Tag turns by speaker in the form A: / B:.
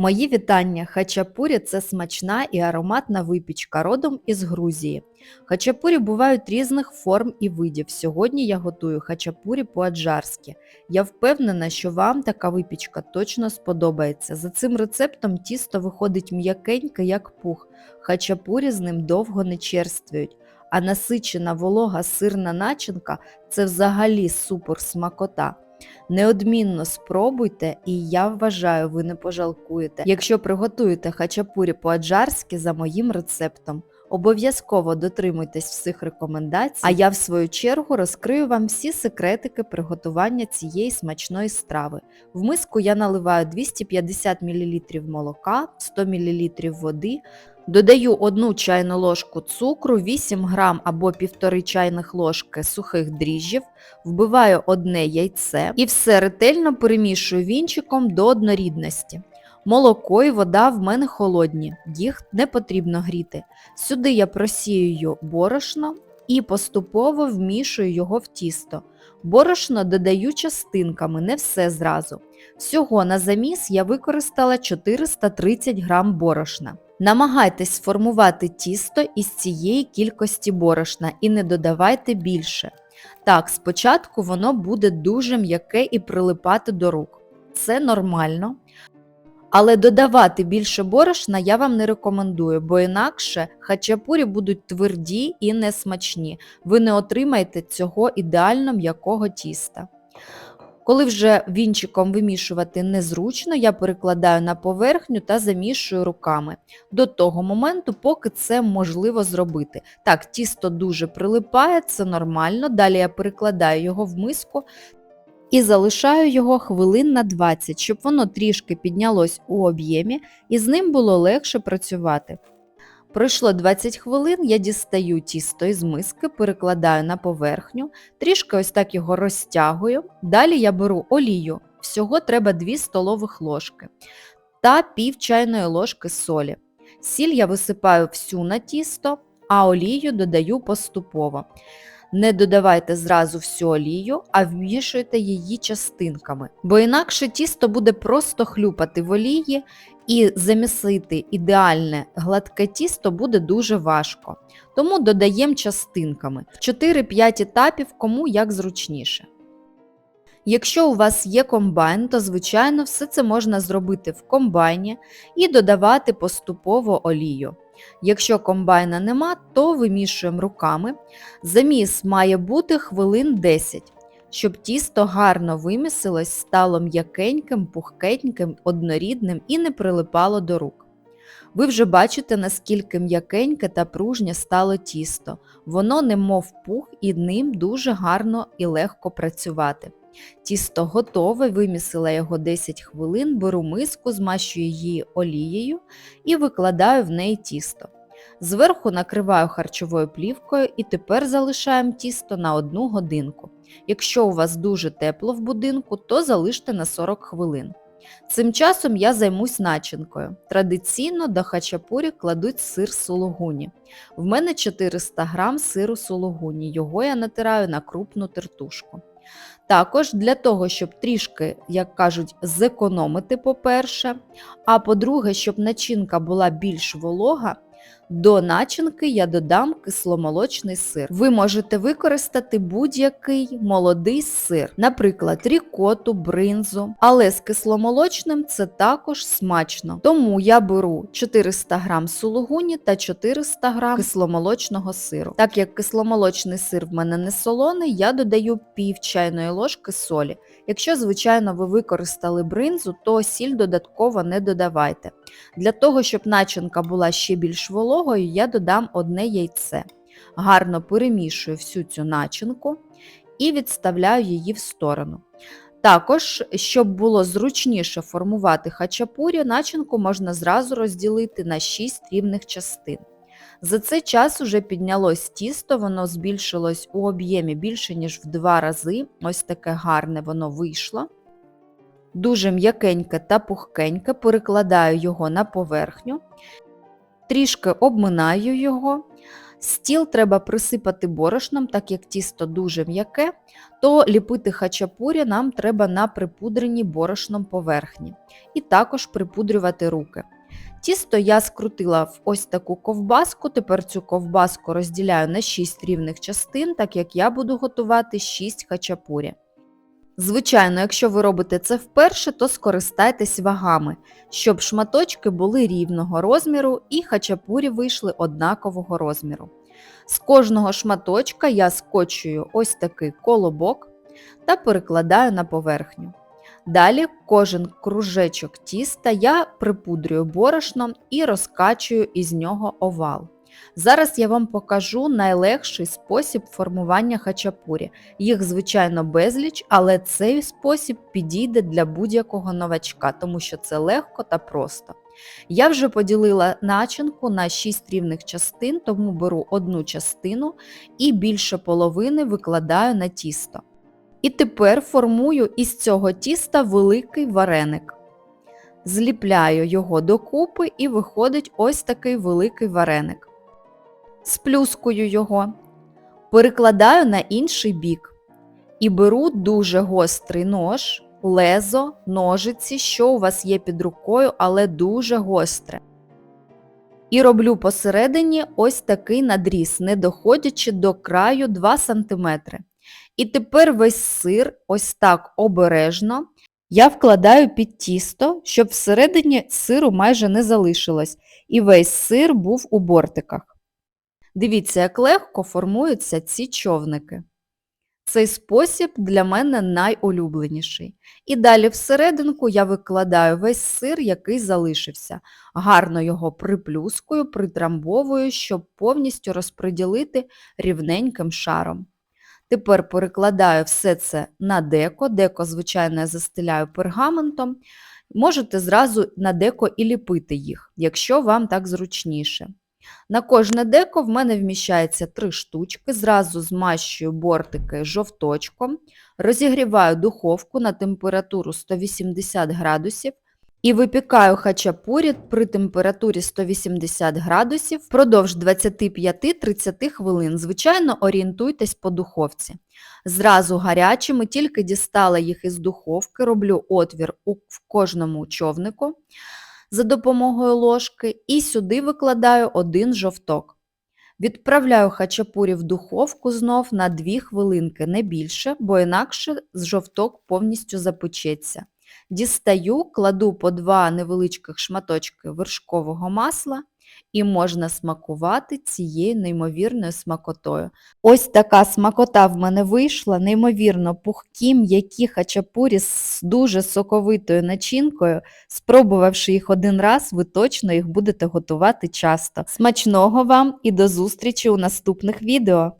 A: Мої вітання! Хачапурі – це смачна і ароматна випічка родом із Грузії. Хачапурі бувають різних форм і видів. Сьогодні я готую хачапурі по-аджарськи. Я впевнена, що вам така випічка точно сподобається. За цим рецептом тісто виходить м'якеньке, як пух. Хачапурі з ним довго не черствують. А насичена волога сирна начинка – це взагалі супер смакота. Неодмінно спробуйте, і я вважаю, ви не пожалкуєте, якщо приготуєте хачапурі по-аджарськи за моїм рецептом. Обов'язково дотримуйтесь всіх рекомендацій, а я в свою чергу розкрию вам всі секретики приготування цієї смачної страви. В миску я наливаю 250 мл молока, 100 мл води, додаю 1 чайну ложку цукру, 8 грам або 1,5 чайних ложки сухих дріжджів, вбиваю одне яйце і все ретельно перемішую вінчиком до однорідності. Молоко і вода в мене холодні, їх не потрібно гріти. Сюди я просіюю борошно і поступово вмішую його в тісто. Борошно додаю частинками, не все зразу. Всього на заміс я використала 430 грам борошна. Намагайтесь сформувати тісто із цієї кількості борошна і не додавайте більше. Так, спочатку воно буде дуже м'яке і прилипати до рук. Це нормально. Але додавати більше борошна я вам не рекомендую, бо інакше хачапурі будуть тверді і несмачні. Ви не отримаєте цього ідеально м'якого тіста. Коли вже вінчиком вимішувати незручно, я перекладаю на поверхню та замішую руками. До того моменту, поки це можливо зробити. Так, тісто дуже прилипає, це нормально. Далі я перекладаю його в миску і залишаю його хвилин на 20, щоб воно трішки піднялось у об'ємі і з ним було легше працювати. Пройшло 20 хвилин, я дістаю тісто із миски, перекладаю на поверхню, трішки ось так його розтягую. Далі я беру олію, всього треба 2 столових ложки та пів чайної ложки солі. Сіль я висипаю всю на тісто, а олію додаю поступово. Не додавайте зразу всю олію, а вмішуйте її частинками, бо інакше тісто буде просто хлюпати в олії і замісити ідеальне гладке тісто буде дуже важко. Тому додаємо частинками в 4-5 етапів, кому як зручніше. Якщо у вас є комбайн, то звичайно все це можна зробити в комбайні і додавати поступово олію. Якщо комбайна нема, то вимішуємо руками. Заміс має бути хвилин 10, щоб тісто гарно вимісилось, стало м'якеньким, пухкеньким, однорідним і не прилипало до рук. Ви вже бачите, наскільки м'якеньке та пружнє стало тісто. Воно немов пух і ним дуже гарно і легко працювати. Тісто готове, вимісила його 10 хвилин, беру миску, змащую її олією і викладаю в неї тісто. Зверху накриваю харчовою плівкою і тепер залишаємо тісто на 1 годинку. Якщо у вас дуже тепло в будинку, то залиште на 40 хвилин. Цим часом я займусь начинкою. Традиційно до хачапурі кладуть сир сулугуні. В мене 400 г сиру сулугуні, його я натираю на крупну тертушку. Також для того, щоб трішки, як кажуть, зекономити, по-перше, а по-друге, щоб начинка була більш волога, до начинки я додам кисломолочний сир. Ви можете використати будь-який молодий сир, наприклад, рікоту, бринзу, але з кисломолочним це також смачно. Тому я беру 400 г сулугуні та 400 г кисломолочного сиру. Так як кисломолочний сир в мене не солоний, я додаю пів чайної ложки солі. Якщо, звичайно, ви використали бринзу, то сіль додатково не додавайте. Для того, щоб начинка була ще більш вологою, я додам одне яйце. Гарно перемішую всю цю начинку і відставляю її в сторону. Також, щоб було зручніше формувати хачапурі, начинку можна зразу розділити на 6 рівних частин. За цей час уже піднялось тісто, воно збільшилось у об'ємі більше, ніж в два рази. Ось таке гарне воно вийшло. Дуже м'якеньке та пухкеньке, перекладаю його на поверхню, трішки обминаю його Стіл треба присипати борошном, так як тісто дуже м'яке, то ліпити хачапурі нам треба на припудреній борошном поверхні. І також припудрювати руки. Тісто я скрутила в ось таку ковбаску, тепер цю ковбаску розділяю на 6 рівних частин, так як я буду готувати 6 хачапурі. Звичайно, якщо ви робите це вперше, то скористайтесь вагами, щоб шматочки були рівного розміру і хачапурі вийшли однакового розміру. З кожного шматочка я скочую ось такий колобок та перекладаю на поверхню. Далі кожен кружечок тіста я припудрюю борошном і розкачую із нього овал. Зараз я вам покажу найлегший спосіб формування хачапурі. Їх, звичайно, безліч, але цей спосіб підійде для будь-якого новачка, тому що це легко та просто. Я вже поділила начинку на 6 рівних частин, тому беру одну частину і більше половини викладаю на тісто. І тепер формую із цього тіста великий вареник. Зліпляю його докупи і виходить ось такий великий вареник. Сплюскую його, перекладаю на інший бік і беру дуже гострий нож, лезо, ножиці, що у вас є під рукою, але дуже гостре. І роблю посередині ось такий надріз, не доходячи до краю 2 см. І тепер весь сир, ось так обережно, я вкладаю під тісто, щоб всередині сиру майже не залишилось, і весь сир був у бортиках. Дивіться, як легко формуються ці човники. Цей спосіб для мене найулюбленіший. І далі всерединку я викладаю весь сир, який залишився. Гарно його приплюскую, притрамбовую, щоб повністю розподілити рівненьким шаром. Тепер перекладаю все це на деко. Деко, звичайно, я застеляю пергаментом. Можете зразу на деко і ліпити їх, якщо вам так зручніше. На кожне деко в мене вміщається 3 штучки, зразу змащую бортики жовточком, розігріваю духовку на температуру 180 градусів і випікаю хачапурі при температурі 180 градусів впродовж 25-30 хвилин. Звичайно, орієнтуйтесь по духовці. Зразу гарячими, тільки дістала їх із духовки, роблю отвір в кожному човнику за допомогою ложки і сюди викладаю один жовток. Відправляю хачапурі в духовку знов на 2 хвилинки, не більше, бо інакше з жовток повністю запечеться. Дістаю, кладу по два невеличких шматочки вершкового масла і можна смакувати цією неймовірною смакотою. Ось така смакота в мене вийшла, неймовірно пухкі, м'які хачапурі з дуже соковитою начинкою. Спробувавши їх один раз, ви точно їх будете готувати часто. Смачного вам і до зустрічі у наступних відео!